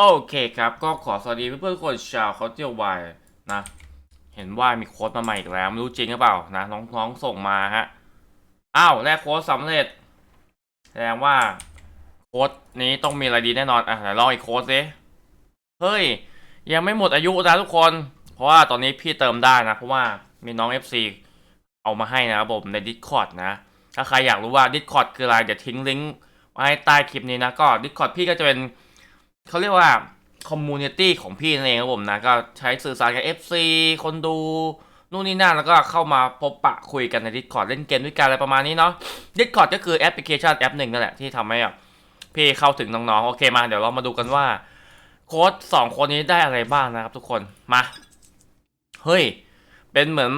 โอเคครับ ก็ขอสวัสดีเพื่อนๆคนชาวเขาเที่ยววายนะ เห็นว่ามีโค้ดมาใหม่อีกแล้วไม่รู้จริงหรือเปล่านะน้องๆส่งมาฮะอ้าวแลกโค้ดสำเร็จแสดงว่าโค้ดนี้ต้องมีอะไรดีแน่นอนอะเดี๋ยวลองอีกโค้ดสิเฮ้ย ยังไม่หมดอายุนะทุกคน เพราะว่าตอนนี้พี่เติมได้นะ เพราะว่ามีน้อง FC เอามาให้นะครับผมใน Discord นะ ถ้าใครอยากรู้ว่า Discord คืออะไรเดี๋ยวทิ้งลิงก์ไว้ใต้คลิปนี้นะก็ Discord พี่ก็จะเป็น เขาเรียกว่าคอมมูนิตี้ของพี่นั่นเองครับผมนะก็ใช้สื่อสารกับ FC คนดูนู่นนี่นั่นแล้วก็เข้ามาพบปะคุยกันใน Discord เล่นเกมด้วยกันอะไรประมาณนี้เนาะ Discord ก็คือแอปพลิเคชันแอปหนึ่งนั่นแหละที่ทำให้แบบพี่เข้าถึงน้องๆ โอเคมาเดี๋ยวเรามาดูกันว่า โค้ดสองคนนี้ได้อะไรบ้างนะครับทุกคนมา เฮ้ย เป็นเหมือน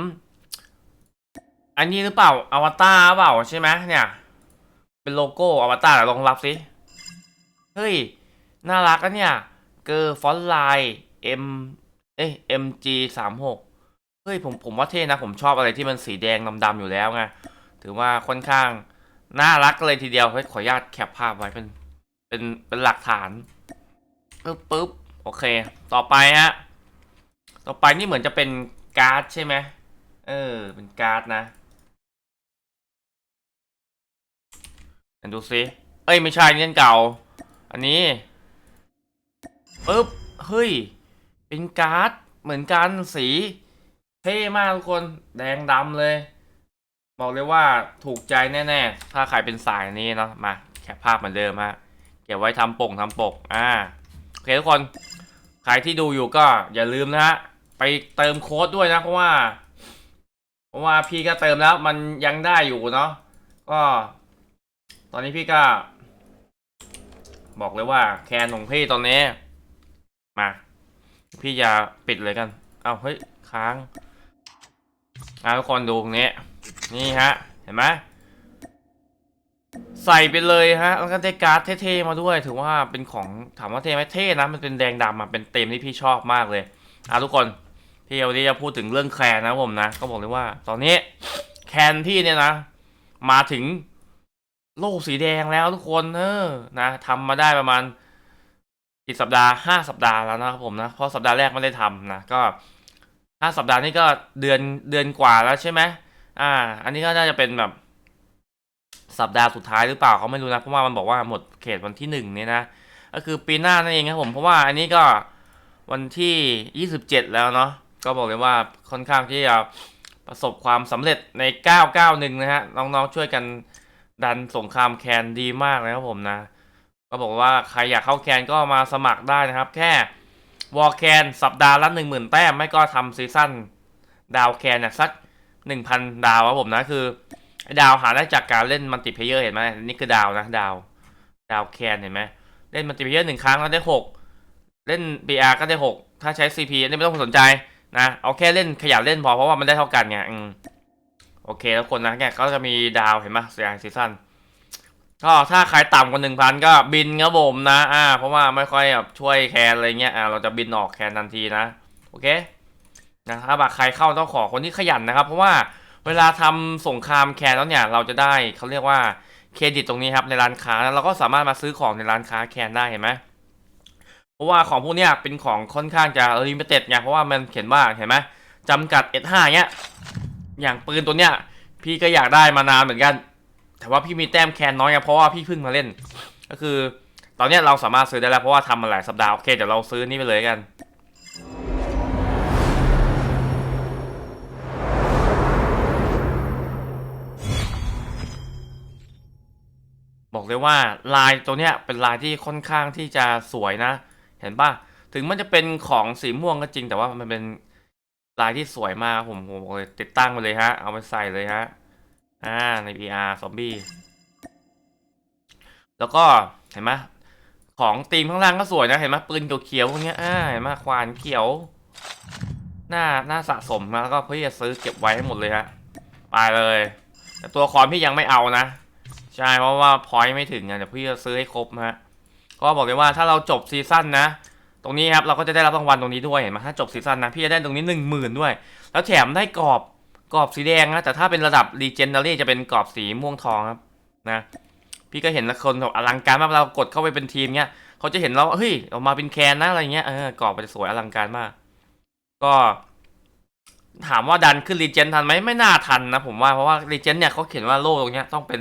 อันนี้หรือเปล่าอวตารเปล่าใช่ไหมเนี่ย เป็นโลโก้อวตารลองรับสิเฮ้ย น่ารักอะเนี่ย เกอร์ฟอนต์ไลน์ M เอ้ย MG สามหกเฮ้ยผมผมว่าเท่นะ ผมชอบอะไรที่มันสีแดงดำๆอยู่แล้วไง ถือว่าค่อนข้าง น่ารักเลยทีเดียวเฮ้ยขออนุญาตแคปภาพไว้เป็น เป็นเป็นหลักฐานปึ๊บปึ๊บโอเค ต่อไปฮะ ต่อไปนี่เหมือนจะเป็นการ์ดใช่ไหมเออ เป็นการ์ดนะดูซิ เอ้ยไม่ใช่นี่อันเก่า อันนี้ ปึ๊บ เฮ้ย เป็นการ์ด เหมือนกันสี เท่มากทุกคน แดงดำเลย บอกเลยว่าถูกใจแน่ๆ ถ้าใครเป็นสายนี้เนาะ มา แคปภาพเหมือนเดิมฮะ เก็บไว้ทำปกทำปก อ่า โอเคทุกคน ใครที่ดูอยู่ก็อย่าลืมนะฮะ ไปเติมโค้ดด้วยนะ เพราะว่า เพราะว่าพี่ก็เติมแล้วมันยังได้อยู่เนาะ ก็ ตอนนี้พี่ก็บอกเลยว่าแคนของพี่ตอนนี้ มา พี่จะปิดเลยกัน เอาเฮ้ย ค้างอาทุกคนดูตรงนี้ นี่ฮะ เห็นไหมใส่ไปเลยฮะ แล้วก็ได้การ์ดเท่ๆมาด้วย ถือว่าเป็นของถามว่าเท่ไหมเท่นะ มันเป็นแดงดำอะเป็นเต็มที่พี่ชอบมากเลยอะทุกคนพี่วันนี้จะพูดถึงเรื่องแคนนะผมนะ ก็บอกเลยว่า ตอนนี้แคนพี่เนี่ยนะ มาถึงโลกสีแดงแล้วทุกคนเออนะทำมาได้ประมาณ กี่สัปดาห์ห้าสัปดาห์แล้วนะครับผมนะ เพราะสัปดาห์แรกไม่ได้ทำนะก็ห้าสัปดาห์นี้ก็เดือนเดือนกว่าแล้วใช่ไหมอ่า อันนี้ก็น่าจะเป็นแบบสัปดาห์สุดท้ายหรือเปล่าเขาไม่รู้นะเพราะว่ามันบอกว่าหมดเขตวันที่หนึ่งเนี่ยนะก็คือปีหน้านั่นเองครับผมเพราะว่าอันนี้ก็วันที่ยี่สิบเจ็ดแล้วเนาะก็บอกเลยว่าค่อนข้างที่จะประสบความสำเร็จในเก้าเก้าหนึ่งนะฮะน้องๆช่วยกันดันสงครามแคนดีมากเลยครับผมนะ ก็บอกว่าใครอยากเข้าแคนก็มาสมัครได้นะครับ แค่วอลแคนสัปดาห์ละหนึ่งหมื่นแต้มไม่ก็ทำซีซั่นดาวแคนเนี่ยสักหนึ่งพันดาวครับผมนะคือดาวหาได้จากการเล่นมัลติเพเยอร์เห็นไหมนี่คือดาวนะดาว ดาวแคนเห็นไหมเล่นมัลติเพเยอร์หนึ่งครั้งก็ได้หกเล่น BR ก็ได้หกถ้าใช้ CP นนี่ไม่ต้องสนใจนะเอาแค่เล่นขยันเล่นพอเพราะว่ามันได้เท่ากันไงอืมโอเค แล้วคนนะแกก็จะมีดาวเห็นไหมเสียงซีซั่น ก็ถ้าใครต่ำกว่าหนึ่งพันก็บินครับผมนะ อ่า เพราะว่าไม่ค่อยแบบช่วยแคนอะไรเงี้ย อ่า เราจะบินออกแคนทันทีนะ โอเค นะถ้าบากใครเข้าต้องขอคนที่ขยันนะครับ เพราะว่าเวลาทำสงครามแคนแล้วเนี่ย เราจะได้เขาเรียกว่าเครดิตตรงนี้ครับในร้านค้านะเราก็สามารถมาซื้อของในร้านค้าแคนได้เห็นไหมเพราะว่าของพวกเนี้ยเป็นของค่อนข้างจะลิมิเต็ดไงเพราะว่ามันเขียนว่าเห็นไหมจำกัด S5 เนี้ย อย่างปืนตัวเนี้ย พี่ก็อยากได้มานานเหมือนกัน แต่ว่าพี่มีแต้มแคนน้อยไงเพราะว่าพี่เพิ่งมาเล่น ก็คือ ตอนนี้เราสามารถซื้อได้แล้วเพราะว่าทำมาหลายสัปดาห์โอเคเดี๋ยวเราซื้อนี่ไปเลยกันบอกเลยว่าลายตัวเนี้ยเป็นลายที่ค่อนข้างที่จะสวยนะ เห็นป่ะถึงมันจะเป็นของสีม่วงก็จริง แต่ว่ามันเป็นลายที่สวยมากผมผมบอกเลยติดตั้งไปเลยฮะ เอาไปใส่เลยฮะ อ่าใน VR ซอมบี้แล้วก็เห็นไหมของตีมข้างล่างก็สวยนะเห็นไหมปืนเขียวๆพวกนี้อ่าเห็นไหมควานเขียวหน้าหน้าสะสมนะแล้วก็เพื่อจะซื้อเก็บไว้ให้หมดเลยฮะไปเลย แต่ตัวคอนพี่ยังไม่เอานะ ใช่เพราะว่าพอยต์ไม่ถึงไงเดี๋ยวพี่จะซื้อให้ครบนะฮะก็บอกเลยว่าถ้าเราจบซีซั่นนะ ตรงนี้ครับเราก็จะได้รับรางวัลตรงนี้ด้วยเห็นไหมถ้าจบซีซั่นนะพี่จะได้ตรงนี้หนึ่งหมื่นด้วย แล้วแถมได้กรอบ กรอบสีแดงนะแต่ถ้าเป็นระดับ Legendary จะเป็นกรอบสีม่วงทองครับนะพี่ก็เห็นละคนแบบอลังการมากเรากดเข้าไปเป็นทีมเนี้ยเขาจะเห็นเราเฮ้ยออกมาเป็นแคนนะอะไรเงี้ยเออกรอบมันจะสวยอลังการมาก ก็ ถามว่าดันขึ้นรีเจนทันไหมไม่น่าทันนะผมว่าเพราะว่ารีเจนเนี่ยเขาเขียนว่าโล่ตรงเนี้ยต้องเป็น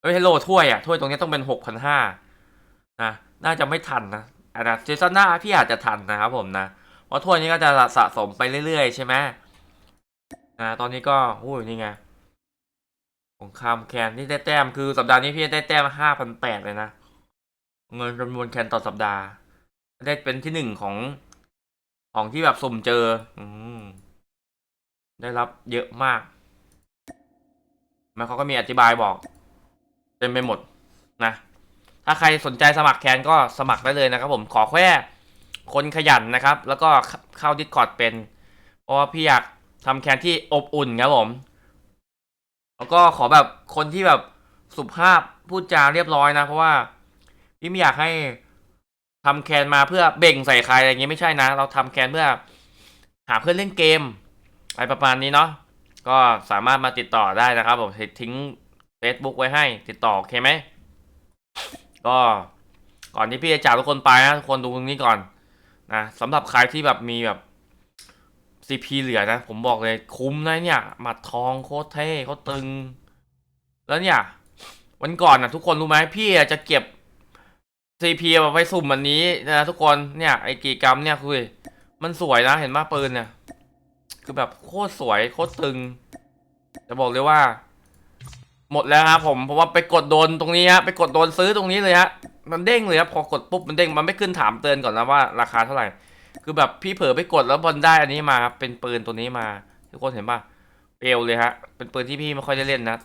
ไม่ใช่โล่ถ้วยอะถ้วยตรงเนี้ยต้องเป็นหกพันห้านะน่าจะไม่ทันนะอันนะเจสันหน้าพี่อาจจะทันนะครับผมนะเพราะถ้วยนี้ก็จะสะสมไปเรื่อยๆใช่ไหม นะตอนนี้ก็อุ้ยนี่ไงสงคามแคนที่ได้แต้มคือสัปดาห์นี้พี่ได้แต้มห้าพันแปดเลยนะ เงินจำนวนแคนต่อสัปดาห์ ได้เป็นที่หนึ่งของของที่แบบสุ่มเจอ อืมได้รับเยอะมากแล้วเขาก็มีอธิบายบอกเต็มไปหมดนะ ถ้าใครสนใจสมัครแคนก็สมัครได้เลยนะครับผมขอแค่คนขยันนะครับ แล้วก็เข้าดิสคอร์ดเป็นเพราะว่าพี่อยาก ทำแคนที่อบอุ่นครับผม แล้วก็ขอแบบคนที่แบบสุภาพพูดจาเรียบร้อยนะ เพราะว่าพี่ไม่อยากให้ทำแคนมาเพื่อเบ่งใส่ใครอะไรอย่างงี้ยไม่ใช่นะ เราทำแคนเพื่อหาเพื่อนเล่นเกมอะไรประมาณนี้เนาะก็สามารถมาติดต่อได้นะครับ ผมทิ้ง Facebook ไว้ให้ ติดต่อโอเคไหมก็ก่อนที่พี่จะจากทุกคนไปนะทุกคนดูตรงนี้ก่อนนะสำหรับใครที่แบบมีแบบ CP เหลือนะ ผมบอกเลยคุ้มนะเนี่ยหมัดทองโคตรเท่โคตรตึง แล้วเนี่ย วันก่อนนะทุกคนรู้ไหมพี่จะเก็บ CP มาไว้สุ่มวันนี้นะทุกคนเนี่ยไอ้กีกรัมเนี่ยคือมันสวยนะเห็นไหมปืนเนี่ย คือแบบโคตรสวยโคตรตึง จะบอกเลยว่า หมดแล้วครับผมเพราะว่าไปกดโดนตรงนี้ฮะไปกดโดนซื้อตรงนี้เลยฮะมันเด้งเลยครับพอกดปุ๊บมันเด้งมันไม่ขึ้นถามเตือนก่อนนะว่าราคาเท่าไหร่ คือแบบพี่เผลอไปกดแล้วบอลได้อันนี้มาครับเป็นปืนตัวนี้มาทุกคนเห็นป่ะเปลวเลยฮะเป็นปืนที่พี่ไม่ค่อยได้เล่นนะ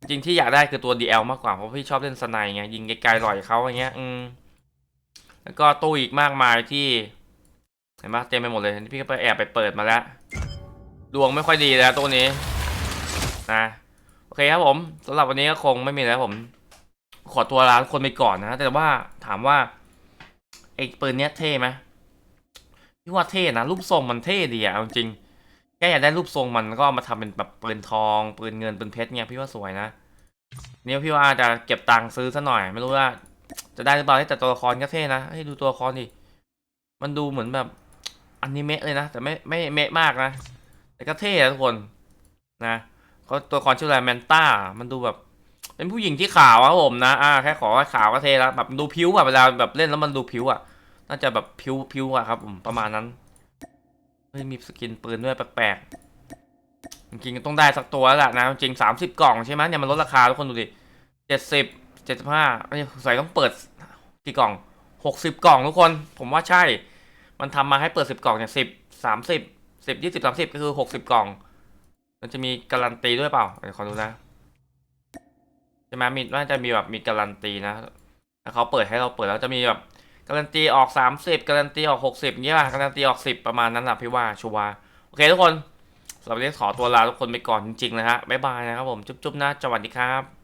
จริงที่อยากได้คือตัว DL มากกว่าเพราะพี่ชอบเล่นสไนไงยิงไกลๆหล่อยเขาอย่างเงี้ย อืมแล้วก็ตู้อีกมากมายที่เห็นปะเต็มไปหมดเลยพี่ก็ไปแอบไปเปิดมาแล้วดวงไม่ค่อยดีแล้วตัวนี้นะโอเคครับผมสำหรับวันนี้ก็คงไม่มีแล้วผม ขอตัวลาทุกคนไปก่อนนะ แต่ว่าถามว่าไอ้ปืนเนี้ยเท่ไหม พี่ว่าเท่นะรูปทรงมันเท่ดีอะเอาจริงแค่อยากได้รูปทรงมันก็มาทำเป็นแบบปืนทองปืนเงินปืนเพชรเนี่ยพี่ว่าสวยนะเนี่ยพี่ว่าจะเก็บตังค์ซื้อซะหน่อย ไม่รู้ว่า จะได้หรือเปล่าแต่ตัวละครก็เท่นะให้ดูตัวละครดิมันดูเหมือนแบบอนิเมะเลยนะแต่ไม่ไม่เมะมากนะแต่ก็เท่นะทุกคนนะเขาตัวละครชื่ออะไรแมนต้ามันดูแบบ เป็นผู้หญิงที่ขาวครับผมนะอ่าแค่ขอว่าขาวก็เท่แล้วแบบดูผิวอะเวลาแบบเล่นแล้วมันดูผิวอะ น่าจะแบบผิวผิวอะครับผมประมาณนั้นเฮ้ยมีสกินปืนด้วยแปลกๆจริงๆต้องได้สักตัวแล้วล่ะนะจริงสามสิบกล่องใช่ไหมเนี่ยมันลดราคาทุกคนดูดิเจ็ดสิบเจ็ดสิบห้าใส่ต้องเปิดกี่กล่องหกสิบกล่องทุกคน ผมว่าใช่ มันทำมาให้เปิดสิบกล่องเนี่ยสิบสามสิบสิบยี่สิบสามสิบก็คือหกสิบกล่อง มันจะมีการันตีด้วยเปล่าเดี๋ยวขอดูนะใช่ไหมมีน่าจะมีแบบมีการันตีนะถ้าเขาเปิดให้เราเปิดแล้วจะมีแบบ การันตีออกสามสิบการันตีออกหกสิบเงี้ยป่ะการันตีออกสิบประมาณนั้นแหละพี่ว่าชัวร์โอเคทุกคนสำหรับวันนี้ขอตัวลาทุกคนไปก่อนจริงๆนะฮะบ๊ายบายนะครับผมจุ๊บๆนะสวัสดีครับ